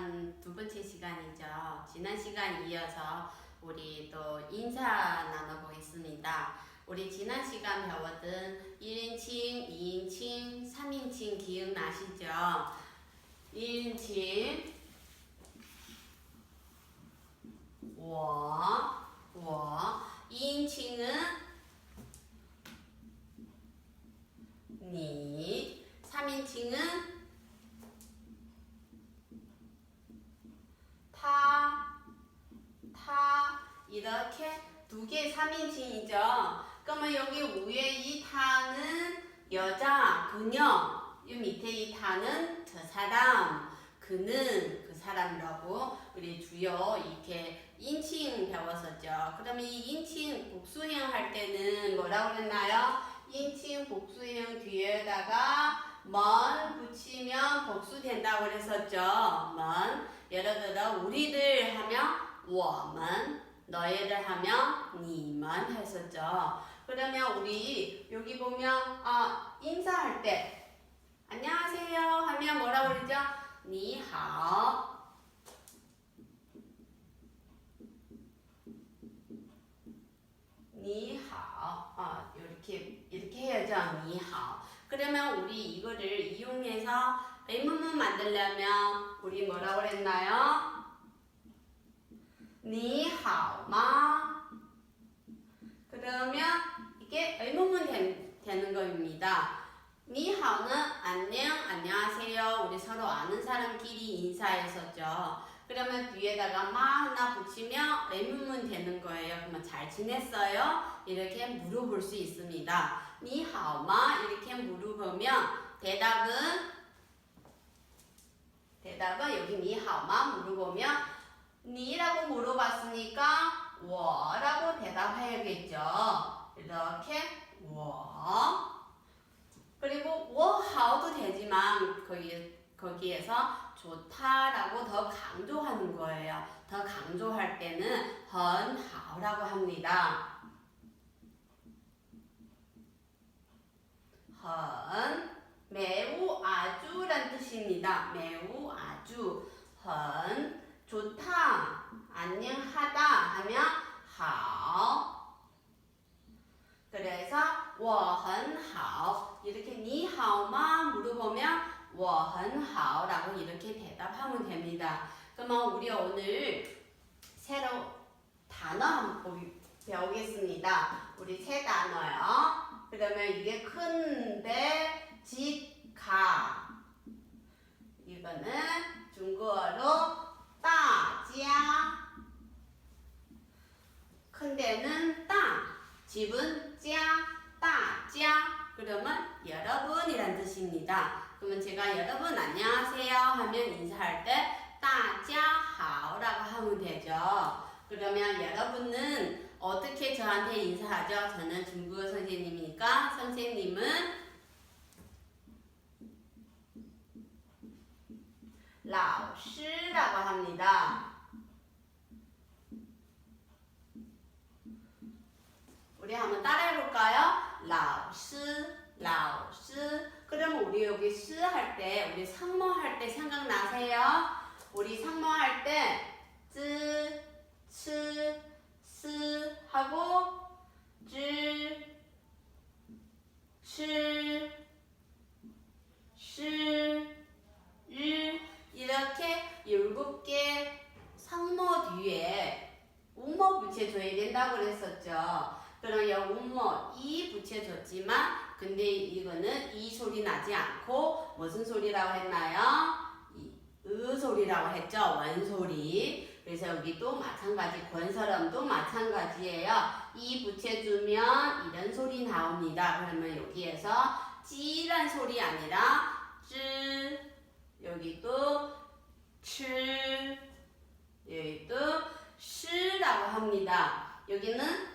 초급반 두 번째 시간이죠. 지난 시간 이어서 우리 또 인사 나눠보겠습니다. 우리 지난 시간 배웠던 1인칭, 2인칭, 3인칭 기억나시죠? 1인칭 我我 2인칭은 你 3인칭은 이렇게 두개 3인칭이죠. 그러면 여기 위에 이 타는 여자, 그녀 이 밑에 이 타는 저 사람, 그는 그 사람이라고 우리 주요 이렇게 인칭 배웠었죠. 그러면 이 인칭 복수형 할 때는 뭐라고 그랬나요? 인칭 복수형 뒤에다가 먼 붙이면 복수 된다고 그랬었죠. 먼 예를 들어 우리들 하면 我们 너희들 하면 니만 네 했었죠. 그러면 우리 여기 보면 아 인사할 때 안녕하세요 하면 뭐라 그러죠? 니하오 니하오 아, 어, 이렇게 이렇게 해야죠 니하오 그러면 우리 이거를 이용해서 의문문 만들려면 우리 뭐라고 그랬나요? 니하오마. 그러면 이게 의문문 된, 되는 겁니다. 니하오는 안녕, 안녕하세요. 우리 서로 아는 사람끼리 인사했었죠. 그러면 뒤에다가 마 하나 붙이면 의문문 되는 거예요. 그러면 잘 지냈어요? 이렇게 물어볼 수 있습니다. 니하오마 이렇게 물어보면 대답은 대답은 여기 니하오마 물어보면 니라고 물어봤으니까 워라고 대답해야겠죠. 이렇게 워. 그리고 워하우도 되지만 거기 거기에서 좋다라고 더 강조하는 거예요. 더 강조할 때는 헌하우라고 합니다. 헌 매우 아주란 뜻입니다. 매우 아주 헌 좋다 안녕하다 하면 好 그래서 我很好 이렇게 你好吗 물어보면 我很好 라고 이렇게 대답하면 됩니다. 그러면 우리 오늘 새로 단어 한번 배우겠습니다. 우리 세 단어요. 그러면 이게 큰데 집가 이거는 중국어로 따지야. 큰 데는 따, 집은 짜, 따짜. 그러면 여러분이란 뜻입니다. 그러면 제가 여러분 안녕하세요 하면 인사할 때 따짜하오라고 하면 되죠. 그러면 여러분은 어떻게 저한테 인사하죠? 저는 중국어 선생님이니까 선생님은 라오시라고 합니다. 우리 한번 따라해 볼까요? 라오스, 라오스. 그러면 우리 여기 스 할 때, 우리 상모 할 때 생각나세요? 우리 상모 할 때, 쯔, 츠, 스 하고, 쯔, 츠, 시, 일, 붙여줘야 된다고 그랬었죠. 여 운모 이 붙여줬지만 근데 이거는 이 소리 나지 않고 무슨 소리라고 했나요? 이, 으 소리라고 했죠. 원소리. 그래서 여기도 마찬가지 권설음도 마찬가지예요. 이 붙여주면 이런 소리 나옵니다. 그러면 여기에서 찌란 소리 아니라 쯔 여기도 칠 여기도 시라고 합니다. 여기는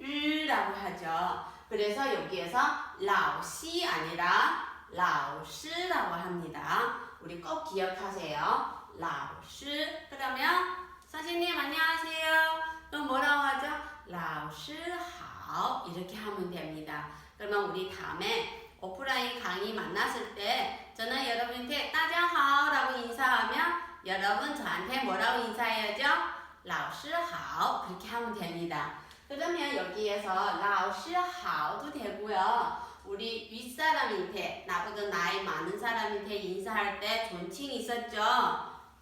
으라고 하죠. 그래서 여기에서 라오시 아니라 라오시라고 합니다. 우리 꼭 기억하세요. 라오시 그러면 선생님 안녕하세요. 그럼 뭐라고 하죠? 라오시好 이렇게 하면 됩니다. 그러면 우리 다음에 오프라인 강의 만났을 때 저는 여러분한테 따자하오라고 인사하면 여러분 저한테 뭐라고 인사해야죠? 라오시하오 그렇게 하면 됩니다. 그러면 여기에서 라오시하오도 되고요. 우리 윗사람한테 나보다 나이 많은 사람한테 인사할 때 존칭 있었죠?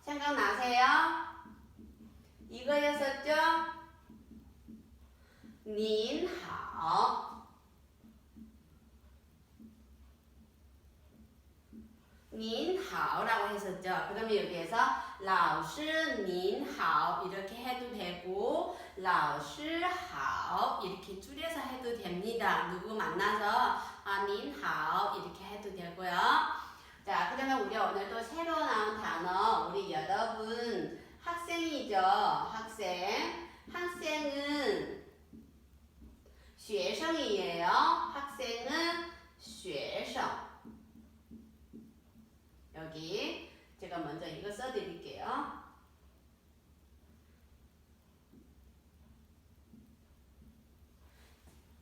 생각나세요? 이거였었죠? 닌하오 好 您好라고 했었죠. 그러면 여기에서 老师您好 이렇게 해도 되고 老师好 이렇게 줄여서 해도 됩니다. 누구 만나서 아, 您好 이렇게 해도 되고요. 자, 그러면 우리 오늘 또 새로 나온 단어 우리 여러분 학생이죠. 학생. 학생은 学生이에요 학생은 学生. 여기 제가 먼저 이거 써드릴게요.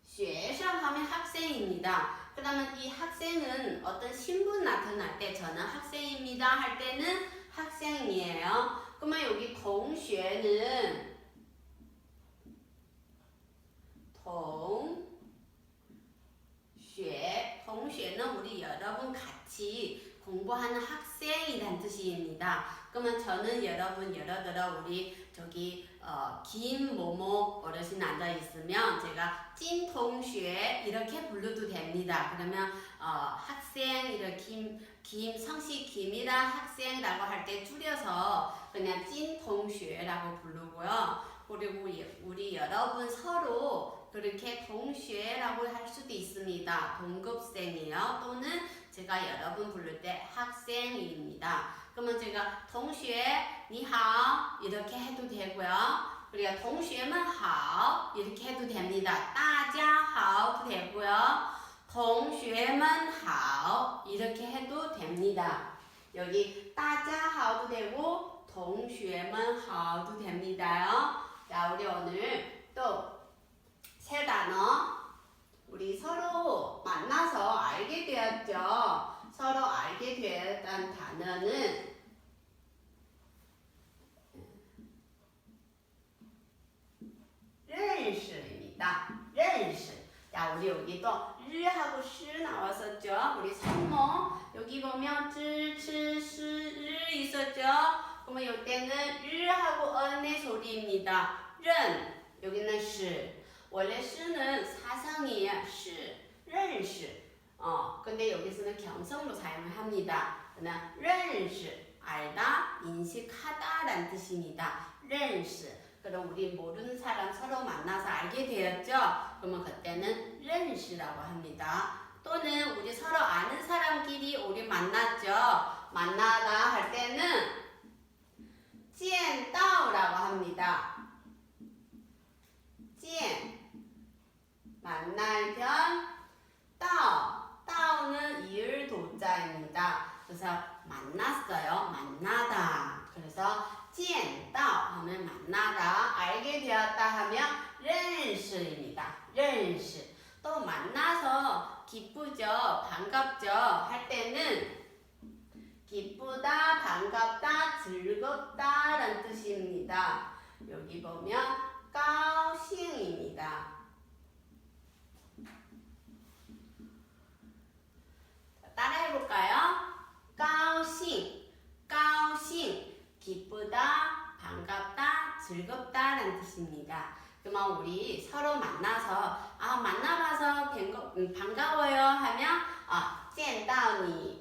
쉐샹 하면 학생입니다. 그러면 이 학생은 어떤 신분 나타날 때 저는 학생입니다 할 때는 학생이에요. 그러면 여기 공쉐는 동 공부하는 학생이란 뜻입니다. 그러면 저는 여러분 예를 들어 우리 저기 어, 김 모모 어르신 앉아 있으면 제가 찐동学이렇게 불러도 됩니다. 그러면 어, 학생 이렇게 김, 김 성씨 김이란 학생이라고 할 때 줄여서 그냥 찐동学라고 부르고요. 그리고 우리, 우리 여러분 서로 그렇게 동쉐라고 할 수도 있습니다. 동급생이요. 또는 제가 여러분 부를 때 학생입니다. 그러면 제가 동쉐, 니하오 이렇게 해도 되고요. 그리고 동쉐만 하오 이렇게 해도 됩니다. 따자하오도 되고요. 동쉐만 하오 이렇게 해도 됩니다. 여기 따자하오도 되고 동쉐만 하오도 됩니다요. 자, 우리 오늘 또 세 단어 우리 서로 만나서 알게 되었죠. 서로 알게 되었던 단어는 렌스입니다. 렌스. 자, 우리 여기 또 르하고 시 나왔었죠. 우리 성모 여기 보면 쯔츠스르 있었죠. 그러면 이때는 르하고 언의 소리입니다. 른 여기는 시. 원래 시는 사성이에요. 시, 认识. 어, 근데 여기서는 경성으로 사용을 합니다. 그냥 认识 알다, 인식하다라는 뜻입니다. 认识 그럼 우리 모르는 사람 서로 만나서 알게 되었죠? 그러면 그때는 认识라고 합니다. 또는 우리 서로 아는 사람끼리 우리 만났죠? 만나다 할 때는 见到라고 합니다. 반갑다, 즐겁다라는 뜻입니다. 여기 보면 高兴입니다. 따라해 볼까요? 高兴, 高兴, 기쁘다, 반갑다, 즐겁다라는 뜻입니다. 그러면 우리 서로 만나서 아 만나봐서 뵌거, 음, 반가워요 하면 아 见到你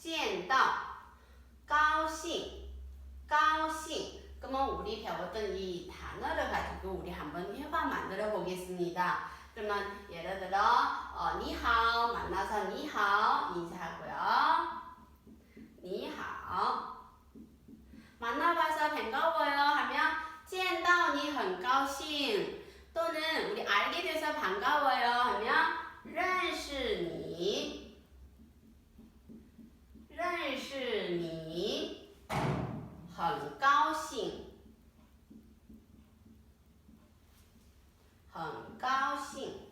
见到,高兴,高兴. 그러면 우리 배웠던 이 단어를 가지고 우리 한번 회화 만들어 보겠습니다. 그러면 예를 들어 어, 니하오 만나서 니하오 很高兴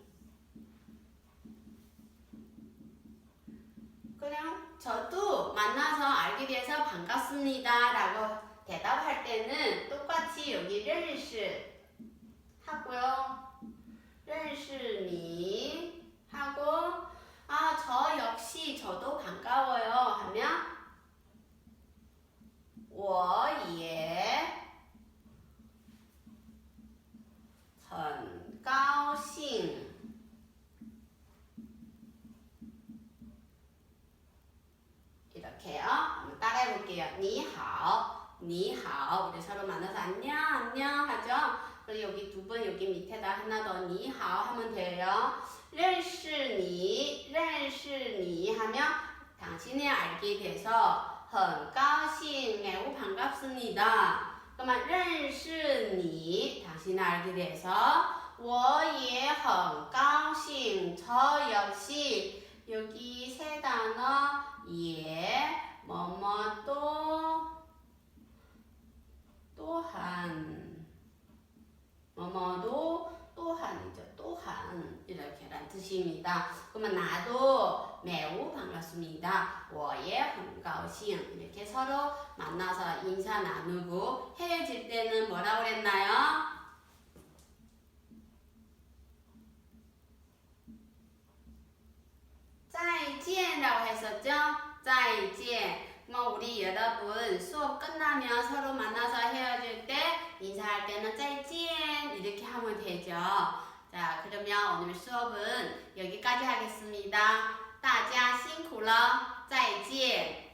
그냥 저도 만나서 알게 돼서 반갑습니다 라고 대답할 때는 똑같이 여기 认识 하고요. 认识你 하고 아, 저 역시 저도 반가워요 하면 하면 돼요. 认识你,认识你 하면 당신이 알게 돼서 很高兴, 매우 반갑습니다. 그러면 认识你 당신이 알게 돼서 我也很高兴, 저 역시 여기 세 단어 예, 뭐뭐또 뜻입니다. 그러면 나도 매우 반갑습니다. 我也很高兴 이렇게 서로 만나서 인사 나누고 헤어질 때는 뭐라고 그랬나요? 再见라고 했었죠? 再见. 뭐 우리 여러분 수업 끝나면 서로 만나서 헤어질 때 인사할 때는 再见 이렇게 하면 되죠. 자, 그러면 오늘 수업은 여기까지 하겠습니다. 大家辛苦了.再见.